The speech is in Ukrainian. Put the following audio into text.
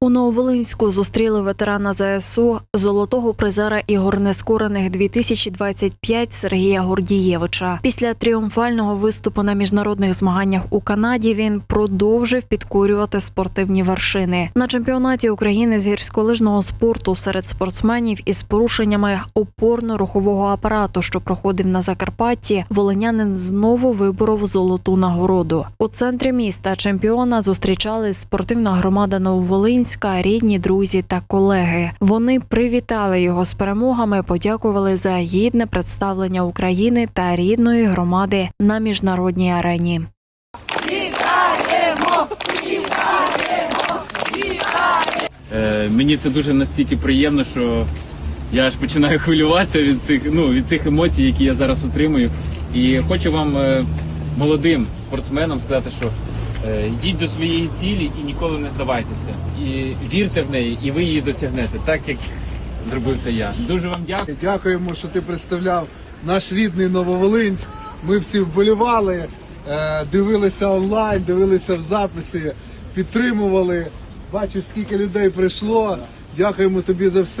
У Нововолинську зустріли ветерана ЗСУ, золотого призера ігор нескорених 2025 Сергія Гордієвича. Після тріумфального виступу на міжнародних змаганнях у Канаді він продовжив підкорювати спортивні вершини. На чемпіонаті України з гірськолижного спорту серед спортсменів із порушеннями опорно-рухового апарату, що проходив на Закарпатті, волинянин знову виборов золоту нагороду. У центрі міста чемпіона зустрічали спортивна громада Нововолинська, рідні, друзі та колеги. Вони привітали його з перемогами, подякували за гідне представлення України та рідної громади на міжнародній арені. Е, мені це дуже настільки приємно, що я аж починаю хвилюватися від цих, ну, від цих емоцій, які я зараз отримую. І хочу вам, е, молодим спортсменам, сказати, що йдіть до своєї цілі і ніколи не здавайтеся. І вірте в неї, і ви її досягнете, так як зробив це я. Дуже вам дякую. Дякуємо, що ти представляв наш рідний Нововолинськ. Ми всі вболівали, е, дивилися онлайн, дивилися в записі, підтримували. Бачу, скільки людей прийшло. Дякуємо тобі за все.